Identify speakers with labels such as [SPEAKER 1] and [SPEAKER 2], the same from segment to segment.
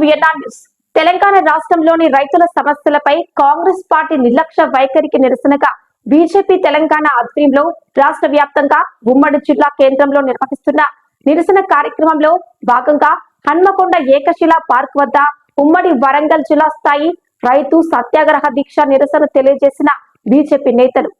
[SPEAKER 1] Vienna news Telangana రాష్ట్రంలోని రైతుల సమస్యలపై కాంగ్రెస్ పార్టీ నిర్లక్ష్య వైఖరికి నిరసనగా బీజేపీ తెలంగాణ ఆధ్వర్యంలో రాష్ట్ర వ్యాప్తంగా ఉమ్మడి జిల్లా కేంద్రంలో నిర్వహిస్తున్న నిరసన కార్యక్రమంలో భాగంగా హన్మకొండ ఏకశిలా పార్క్ వద్ద ఉమ్మడి వరంగల్ జిల్లా స్థాయి రైతు సత్యాగ్రహ దీక్ష నిరసన తెలియజేసిన బీజేపీ నేతలు.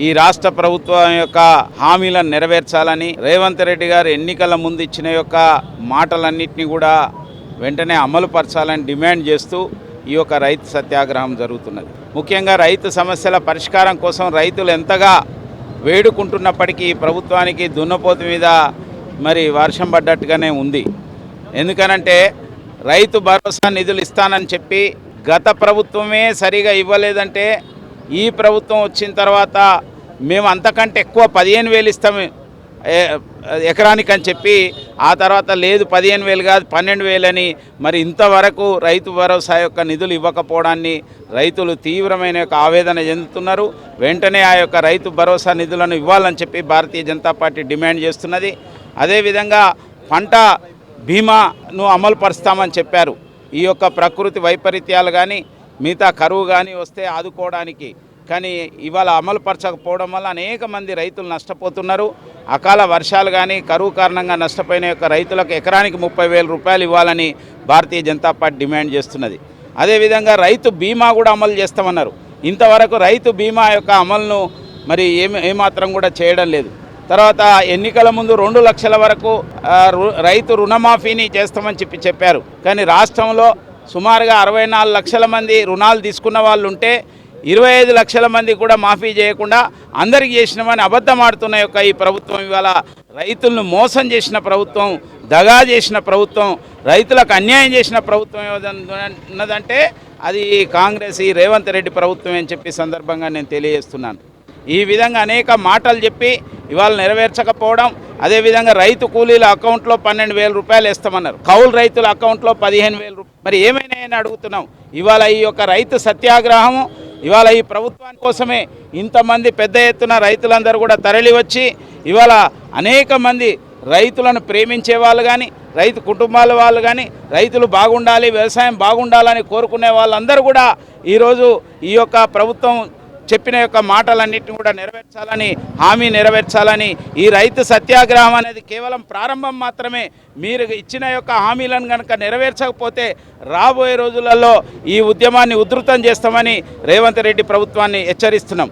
[SPEAKER 2] ఈ రాష్ట్ర ప్రభుత్వం యొక్క హామీలను నెరవేర్చాలని రేవంత్ రెడ్డి గారు ఎన్నికల ముందు ఇచ్చిన యొక్క మాటలన్నింటినీ కూడా వెంటనే అమలు పరచాలని డిమాండ్ చేస్తూ ఈ యొక్క రైతు సత్యాగ్రహం జరుగుతున్నది. ముఖ్యంగా రైతు సమస్యల పరిష్కారం కోసం రైతులు ఎంతగా వేడుకుంటున్నప్పటికీ ప్రభుత్వానికి దున్నపోతు మీద మరి వర్షం పడ్డట్టుగానే ఉంది. ఎందుకనంటే రైతు భరోసా నిధులు ఇస్తానని చెప్పి గత ప్రభుత్వమే సరిగా ఇవ్వలేదంటే ఈ ప్రభుత్వం వచ్చిన తర్వాత మేము అంతకంటే ఎక్కువ పదిహేను వేలు ఇస్తాము ఎకరానికి అని చెప్పి ఆ తర్వాత లేదు పదిహేను వేలు కాదు పన్నెండు వేలని మరి ఇంతవరకు రైతు భరోసా యొక్క నిధులు ఇవ్వకపోవడాన్ని రైతులు తీవ్రమైన యొక్క ఆవేదన చెందుతున్నారు. వెంటనే ఆ యొక్క రైతు భరోసా నిధులను ఇవ్వాలని చెప్పి భారతీయ జనతా పార్టీ డిమాండ్ చేస్తున్నది. అదేవిధంగా పంట బీమాను అమలు పరుస్తామని చెప్పారు. ఈ యొక్క ప్రకృతి వైపరీత్యాలు కానీ మిగతా కరువు కానీ వస్తే ఆదుకోవడానికి. కానీ ఇవాళ అమలు పరచకపోవడం వల్ల అనేక మంది రైతులు నష్టపోతున్నారు. అకాల వర్షాలు కానీ కరువు కారణంగా నష్టపోయిన యొక్క రైతులకు ఎకరానికి ముప్పై వేల రూపాయలు ఇవ్వాలని భారతీయ జనతా పార్టీ డిమాండ్ చేస్తున్నది. అదేవిధంగా రైతు బీమా కూడా అమలు చేస్తామన్నారు. ఇంతవరకు రైతు బీమా యొక్క అమలును మరి ఏమి ఏమాత్రం కూడా చేయడం లేదు. తర్వాత ఎన్నికల ముందు రెండు లక్షల వరకు రైతు రుణమాఫీని చేస్తామని చెప్పి చెప్పారు. కానీ రాష్ట్రంలో సుమారుగా అరవై నాలుగు లక్షల మంది రుణాలు తీసుకున్న వాళ్ళు ఉంటే ఇరవై ఐదు లక్షల మంది కూడా మాఫీ చేయకుండా అందరికి చేసినామని అబద్ధం ఆడుతున్న యొక్క ఈ ప్రభుత్వం ఇవాళ రైతులను మోసం చేసిన ప్రభుత్వం దగా చేసిన ప్రభుత్వం రైతులకు అన్యాయం చేసిన ప్రభుత్వం ఏదన్నా ఉన్నదంటే అది కాంగ్రెస్ ఈ రేవంత్ రెడ్డి ప్రభుత్వం అని చెప్పి సందర్భంగా నేను తెలియజేస్తున్నాను. ఈ విధంగా అనేక మాటలు చెప్పి ఇవాళ నెరవేర్చకపోవడం అదేవిధంగా రైతు కూలీల అకౌంట్లో పన్నెండు వేల రూపాయలు వేస్తామన్నారు. కౌలు రైతుల అకౌంట్లో పదిహేను వేల రూపాయలు మరి ఏమైనా అని అడుగుతున్నాం. ఇవాళ ఈ యొక్క రైతు సత్యాగ్రహము ఇవాళ ఈ ప్రభుత్వాని కోసమే ఇంతమంది పెద్ద ఎత్తున రైతులందరూ కూడా తరలి వచ్చి ఇవాళ అనేక మంది రైతులను ప్రేమించే వాళ్ళు కానీ రైతు కుటుంబాల వాళ్ళు కానీ రైతులు బాగుండాలి వ్యవసాయం బాగుండాలని కోరుకునే వాళ్ళందరూ కూడా ఈరోజు ఈ యొక్క ప్రభుత్వం చెప్పిన యొక్క మాటలన్నింటినీ కూడా నెరవేర్చాలని హామీ నెరవేర్చాలని ఈ రైతు సత్యాగ్రహం అనేది కేవలం ప్రారంభం మాత్రమే. మీరు ఇచ్చిన యొక్క హామీలను కనుక నెరవేర్చకపోతే రాబోయే రోజులలో ఈ ఉద్యమాన్ని ఉధృతం చేస్తామని రేవంత్ రెడ్డి ప్రభుత్వాన్ని హెచ్చరిస్తున్నాం.